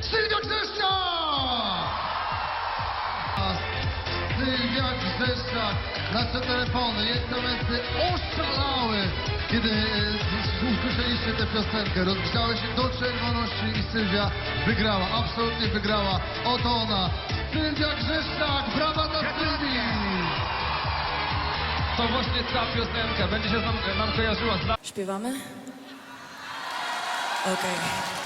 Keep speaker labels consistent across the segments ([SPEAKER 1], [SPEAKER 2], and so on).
[SPEAKER 1] Sylwia Grzeszczak! Sylwia Grzeszczak, nasze telefony, jestem oszalały, kiedy e, usłyszeliście tę piosenkę. Rozgrzały się do czerwoności i Sylwia wygrała, absolutnie wygrała. Oto ona, Sylwia Grzeszczak, brawa dla Sylwii!
[SPEAKER 2] To właśnie ta piosenka będzie się nam, nam kojarzyła
[SPEAKER 3] Śpiewamy? Okej.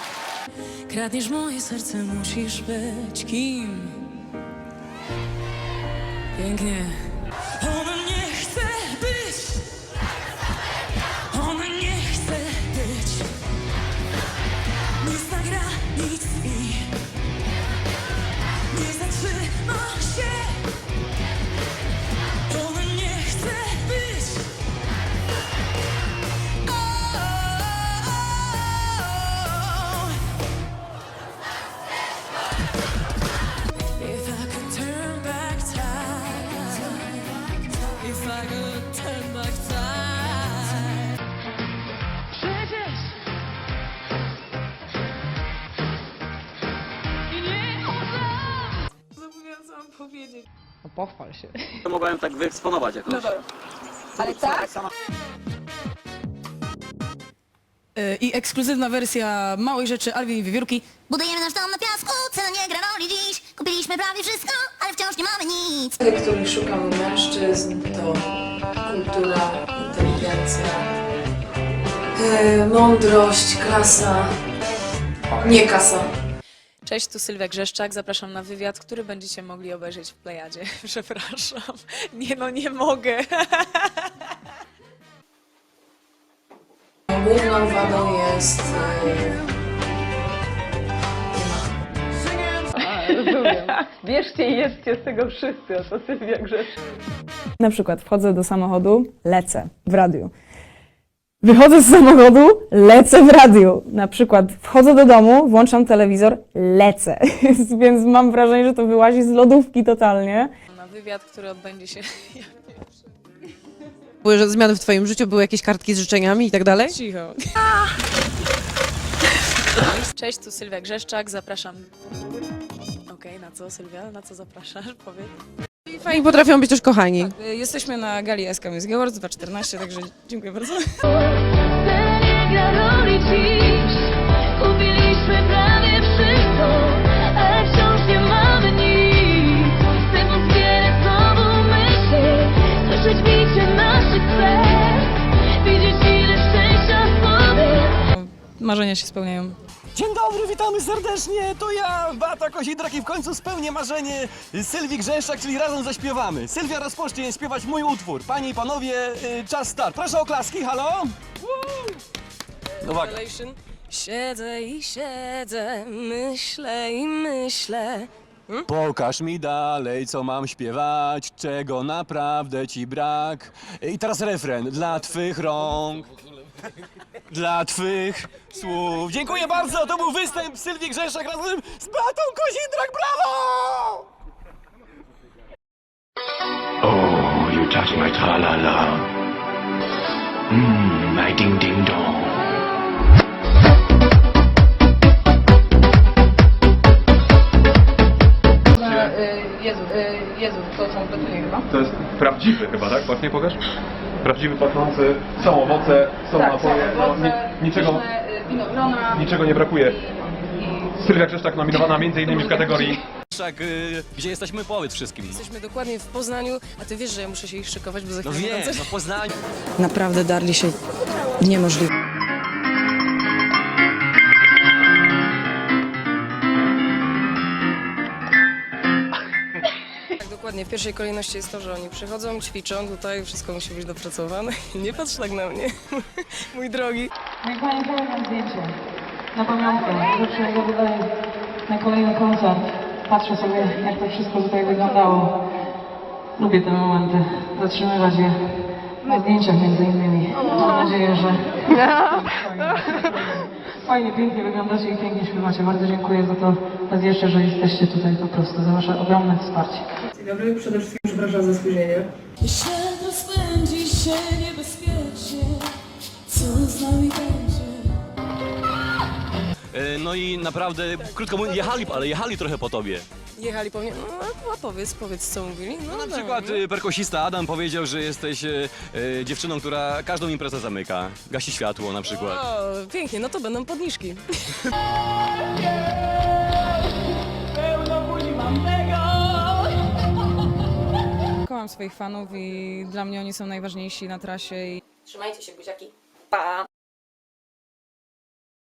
[SPEAKER 3] Kradniesz moje serce, musisz być kim? Pięknie.
[SPEAKER 4] No pochwal się.
[SPEAKER 5] To mogłem tak wyeksponować jakoś.
[SPEAKER 4] Ale tak?
[SPEAKER 3] Y, I ekskluzywna wersja Małej Rzeczy Alwin i Wiewiórki.
[SPEAKER 6] Budujemy nasz dom na piasku, cena nie gra roli dziś Kupiliśmy prawie wszystko, ale wciąż nie mamy nic
[SPEAKER 7] Tych, których szukam mężczyzn, to kultura, inteligencja, e, mądrość, klasa, nie kasa.
[SPEAKER 8] Cześć, tu Sylwia Grzeszczak. Zapraszam na wywiad, który będziecie mogli obejrzeć w Plejadzie. Przepraszam. Nie no, nie mogę.
[SPEAKER 7] Główną wadą jest e,
[SPEAKER 4] Bierzcie i jedzcie z tego wszyscy, a to Sylwia Grzeszczak. Na przykład wchodzę do samochodu, lecę w radiu. Wychodzę z samochodu, lecę w radiu. Na przykład wchodzę do domu, włączam telewizor, lecę. Więc mam wrażenie, że to wyłazi z lodówki totalnie.
[SPEAKER 8] Na wywiad, który odbędzie się...
[SPEAKER 9] Były że zmiany w twoim życiu, były jakieś kartki z życzeniami i tak dalej?
[SPEAKER 8] Cicho. Cześć, tu Sylwia Grzeszczak. Zapraszam... Okej, na co Sylwia? Na co zapraszasz? Powiedz.
[SPEAKER 9] I fajni potrafią być też kochani.
[SPEAKER 3] Y, Jesteśmy na gali SK Music Awards 2014, także dziękuję bardzo. Marzenia się spełniają.
[SPEAKER 10] Dzień dobry, witamy serdecznie, to ja, Bata Kozidrak i w końcu spełnię marzenie Sylwii Grzeszczak, czyli razem zaśpiewamy. Sylwia rozpocznie śpiewać mój utwór. Panie i panowie, y, czas start. Proszę o klaski, halo? Uwaga.
[SPEAKER 8] Siedzę i siedzę, myślę i myślę.
[SPEAKER 10] Pokaż mi dalej, co mam śpiewać, czego naprawdę ci brak. I teraz refren. Dla twych rąk, dla twych słów. Dziękuję bardzo, to był występ Sylwii Grzeszczak razem z Batą Kozidrak, brawo!
[SPEAKER 11] Oh, you touch my tra-la-la. Mmm, my ding-ding-dong.
[SPEAKER 7] Jezu, Jezu, to są petunie chyba?
[SPEAKER 2] To jest prawdziwy chyba, tak? Właśnie pokaż? Prawdziwy pachnący, są owoce, są napoje, no, ni, niczego,
[SPEAKER 7] winogrona
[SPEAKER 2] niczego nie brakuje. Sylwia Grzeszczak nominowana m.in. w kategorii
[SPEAKER 5] y, gdzie jesteśmy, powiedz wszystkim.
[SPEAKER 8] Jesteśmy dokładnie w Poznaniu, a ty wiesz, że ja muszę się ich szykować, bo za
[SPEAKER 5] no
[SPEAKER 8] chwilę
[SPEAKER 5] wiem,
[SPEAKER 8] będę-
[SPEAKER 5] no Poznaniu.
[SPEAKER 9] Naprawdę darli się niemożliwe.
[SPEAKER 8] Dokładnie. W pierwszej kolejności jest to, że oni przychodzą, ćwiczą, tutaj wszystko musi być dopracowane. Nie patrz tak na mnie, mój drogi.
[SPEAKER 7] Niech Pani powie nam zdjęcie. Na pamiątkę. Jak ja wydaję na kolejny koncert, patrzę sobie, jak to wszystko tutaj wyglądało. Lubię te momenty, zatrzymywać je na zdjęciach między innymi. Mam nadzieję, że fajnie, pięknie wyglądacie i pięknie śpiewacie. Bardzo dziękuję za to raz jeszcze, że jesteście tutaj po prostu, za wasze ogromne wsparcie. Dzień dobry, przede wszystkim przepraszam za spóźnienie.
[SPEAKER 3] Świat rozpędzi się niebezpiecznie, co z nami będzie?
[SPEAKER 10] E, No i naprawdę, krótko mówiąc, jechali, ale jechali trochę po tobie.
[SPEAKER 8] Jechali po mnie, no a powiedz, powiedz co mówili. No,
[SPEAKER 10] Na przykład e, perkusista Adam powiedział, że jesteś e, e, dziewczyną, która każdą imprezę zamyka. Gasi światło na przykład.
[SPEAKER 8] O, pięknie, no to będą podniżki.
[SPEAKER 4] Kocham swoich fanów i dla mnie oni są najważniejsi na trasie. I
[SPEAKER 8] Trzymajcie się, buziaki. Pa!